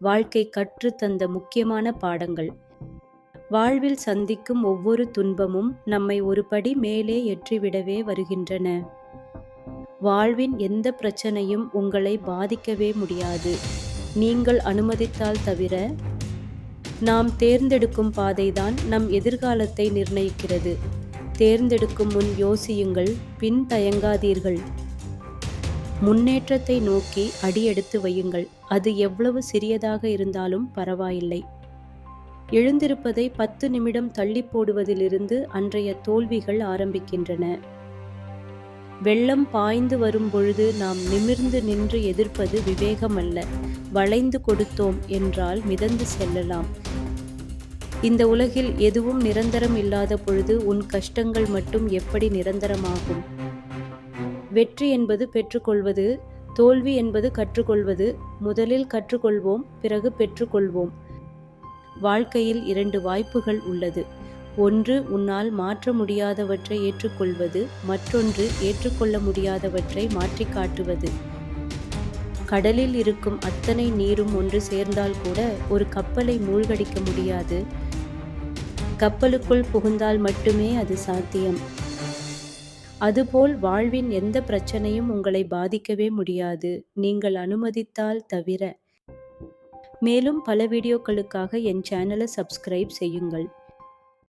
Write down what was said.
வாழ்க்கை கற்றுத் தந்த முக்கியமான பாடங்கள். வாழ்வில் சந்திக்கும் ஒவ்வொரு துன்பமும் நம்மை ஒரு படி மேலே ஏற்றிவிடவே வருகின்றன. வாழ்வின் எந்த பிரச்சனையும் உங்களை பாதிக்கவே முடியாது. நீங்கள் அனுமதித்தால் தவிர நாம் தேர்ந்தெடுக்கும் பாதைதான் நம் எதிர்காலத்தை நிர்ணயிக்கிறது. தேர்ந்தெடுக்கும் முன் யோசியுங்கள் பின் தயங்காதீர்கள். முன்னேற்றத்தை நோக்கி அடியெடுத்து வையுங்கள். அது எவ்வளவு சிறியதாக இருந்தாலும் பரவாயில்லை. எழுந்திருப்பதை பத்து நிமிடம் தள்ளி போடுவதிலிருந்து அன்றைய தோல்விகள் ஆரம்பிக்கின்றன. வெள்ளம் பாய்ந்து வரும் பொழுது நாம் நிமிர்ந்து நின்று எதிர்ப்பது விவேகமல்ல. வளைந்து கொடுத்தோம் என்றால் மிதந்து செல்லலாம். இந்த உலகில் எதுவும் நிரந்தரம் இல்லாத பொழுது உன் கஷ்டங்கள் மட்டும் எப்படி நிரந்தரமாகும்? வெற்றி என்பது பெற்றுக்கொள்வது தோல்வி என்பது கற்றுக்கொள்வது முதலில் கற்றுக்கொள்வோம் பிறகு பெற்றுக்கொள்வோம். வாழ்க்கையில் இரண்டு வாய்ப்புகள் உள்ளது. ஒன்று உன்னால் மாற்ற முடியாதவற்றை ஏற்றுக்கொள்வது மற்றொன்று ஏற்றுக்கொள்ள முடியாதவற்றை மாற்றி காட்டுவது. கடலில் இருக்கும் அத்தனை நீரும் ஒன்று சேர்ந்தால் கூட ஒரு கப்பலை மூழ்கடிக்க முடியாது. கப்பலுக்குள் புகுந்தால் மட்டுமே அது சாத்தியம். அதுபோல் வாழ்வின் எந்த பிரச்சனையும் உங்களை பாதிக்கவே முடியாது. நீங்கள் அனுமதித்தால் தவிர. மேலும் பல வீடியோக்களுக்காக என் சேனலை சப்ஸ்கிரைப் செய்யுங்கள்.